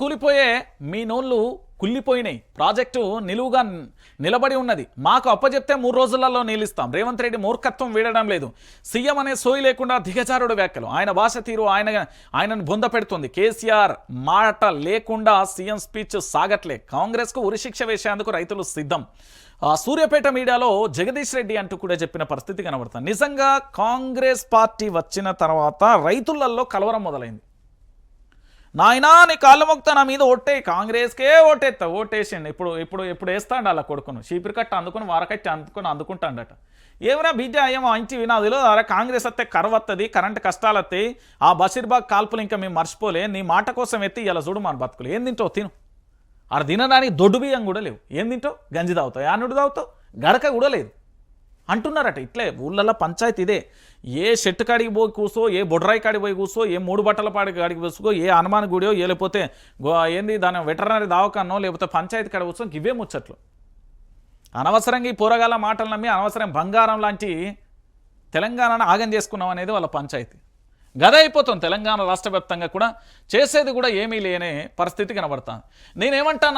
కూలిపోయే మీ నోళ్ళు కుళ్ళిపోయినాయి. ప్రాజెక్టు నిలువుగా నిలబడి ఉన్నది. మాకు అప్పచెప్తే మూడు రోజులలో నిలుస్తాం రేవంత్ రెడ్డి మూర్ఖత్వం వీడడం లేదు. సీఎం అనే సోయి లేకుండా దిగజారుడు వ్యాఖ్యలు. ఆయన భాష తీరు ఆయన ఆయనను బొంద పెడుతుంది. కేసీఆర్ మాట లేకుండా సీఎం స్పీచ్ సాగట్లే. కాంగ్రెస్కు ఉరిశిక్ష వేసేందుకు రైతులు సిద్ధం. ఆ సూర్యాపేట మీడియాలో జగదీష్ రెడ్డి అంటూ కూడా చెప్పిన పరిస్థితి కనబడుతుంది. నిజంగా కాంగ్రెస్ పార్టీ వచ్చిన తర్వాత రైతులలో కలవరం మొదలైంది. నాయనా నీ కాళ్ళ మొక్త నా మీద ఓట్టే కాంగ్రెస్కే ఓటేస్తా ఓటేసిండు. ఇప్పుడు ఇప్పుడు ఇప్పుడు వేస్తాడు అలా కొడుకును. చీపిరి కట్ట అందుకుని వారకట్టి అందుకుని అందుకుంటాడట. ఏమైనా బీజే అయ్యేమో అంచి నాకు అరే కాంగ్రెస్ వస్తే కరవత్తది వస్తుంది కరెంట్ కష్టాలు వస్తాయి ఆ బషీర్బాగ్ కాల్పులు ఇంకా మేము మర్చిపోలే. నీ మాట కోసం ఎత్తి ఇలా చూడు మన బతుకులు. ఏం తింటావు? తిను. ఆడ తినడానికి దొడ్డు బియ్యం కూడా లేవు. ఏం తింటావు? గంజి తాగుతావు. యానుడు తాగుతావు? గడక కూడా లేదు. అంటున్నారట. ఇట్లే ఊళ్ళల్లో పంచాయతీ ఇదే. ఏ షెట్టు కాడికి పోయి కూసో ఏ బొడ్రాయి కాడికి పోయి కూసో ఏ మూడు బట్టల పాడి కాడికి కూసుకో ఏ హనుమాన్ గుడియో ఏ లేకపోతే ఏంది దాని వెటర్నరీ దావకానో లేకపోతే పంచాయతీ కాడ కూర్చో ఇవే ముచ్చట్లు. అనవసరంగా ఈ పోరగాల మాటలు నమ్మి అనవసరం బంగారం లాంటి తెలంగాణను ఆగం చేసుకున్నాం అనేది వాళ్ళ పంచాయతీ. గద అయిపోతుంది తెలంగాణ రాష్ట్ర వ్యాప్తంగా కూడా. చేసేది కూడా ఏమీ లేనే పరిస్థితి కనబడతాను నేనేమంటాను